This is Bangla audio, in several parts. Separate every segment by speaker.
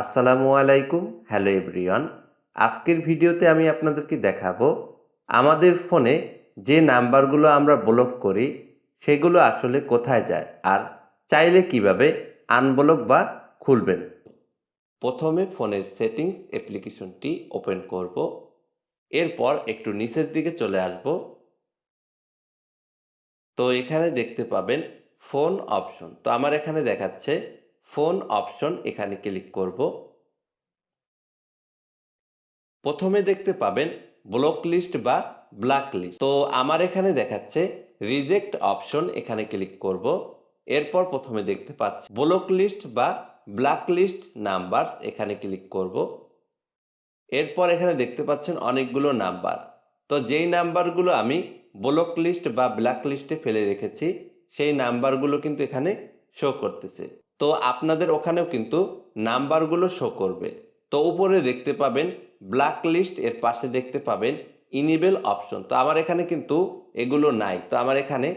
Speaker 1: আসসালামু আলাইকুম, হ্যালো এভরিওয়ান। আজকের ভিডিওতে আমি আপনাদেরকে দেখাবো, আমাদের ফোনে যে নাম্বারগুলো আমরা ব্লক করি, সেগুলো আসলে কোথায় যায় আর চাইলে কীভাবে আনব্লক বা খুলবেন। প্রথমে ফোনের সেটিংস অ্যাপ্লিকেশনটি ওপেন করব, এরপর একটু নিচের দিকে চলে আসব। তো এখানে দেখতে পাবেন ফোন অপশন। তো আমার এখানে দেখাচ্ছে ফোন অপশন এখানে ক্লিক করব। প্রথমে দেখতে পাবেন ব্লক লিস্ট বা ব্ল্যাক লিস্ট। তো আমার এখানে দেখাচ্ছে রিজেক্ট অপশন এখানে ক্লিক করব। এরপর প্রথমে দেখতে পাচ্ছি ব্লক লিস্ট বা ব্ল্যাক লিস্ট নাম্বার এখানে ক্লিক করব। এরপর এখানে দেখতে পাচ্ছেন অনেকগুলো নাম্বার। তো যেই নাম্বারগুলো আমি ব্লক লিস্ট বা ব্ল্যাক লিস্টে ফেলে রেখেছি, সেই নাম্বারগুলো কিন্তু এখানে শো করতেছে। তো আপনাদের ওখানেও কিন্তু নাম্বারগুলো শো করবে। তো উপরে দেখতে পাবেন ব্ল্যাক লিস্ট এর পাশে দেখতে পাবেন ইনিবেল অপশন তো আমার এখানে কিন্তু এগুলো নাই। তো আমার এখানে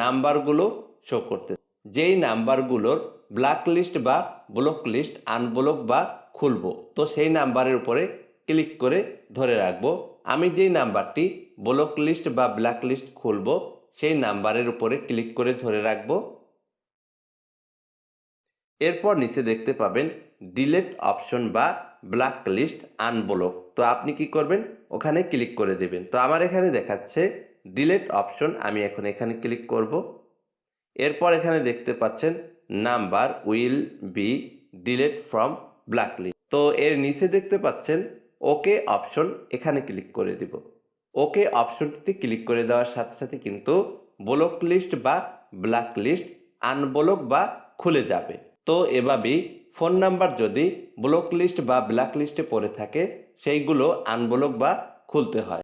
Speaker 1: নাম্বারগুলো শো করতে। যেই নাম্বারগুলোর ব্ল্যাক লিস্ট বা ব্লক লিস্ট আনব্লক বা খুলবো, তো সেই নাম্বারের উপরে ক্লিক করে ধরে রাখব। আমি যেই নাম্বারটি ব্লক লিস্ট বা ব্ল্যাক লিস্ট খুলবো, সেই নাম্বারের উপরে ক্লিক করে ধরে রাখব। এরপর নিচে দেখতে পাবেন ডিলেট অপশন বা ব্ল্যাক লিস্ট আনব্লক তো আপনি কি করবেন? ওখানে ক্লিক করে দেবেন। তো আমার এখানে দেখাচ্ছে ডিলেট অপশন আমি এখন এখানে ক্লিক করব। এরপর এখানে দেখতে পাচ্ছেন number will be delete from black list তো এর নিচে দেখতে পাচ্ছেন ওকে অপশন এখানে ক্লিক করে দিব। ওকে অপশনটিতে ক্লিক করে দেওয়ার সাথে সাথে কিন্তু ব্লক লিস্ট বা ব্ল্যাক লিস্ট আনব্লক বা খুলে যাবে। তো এভাবেই ফোন নাম্বার যদি ব্লক লিস্ট বা ব্ল্যাক লিস্টে পড়ে থাকে, সেইগুলো আনব্লক বা খুলতে হয়।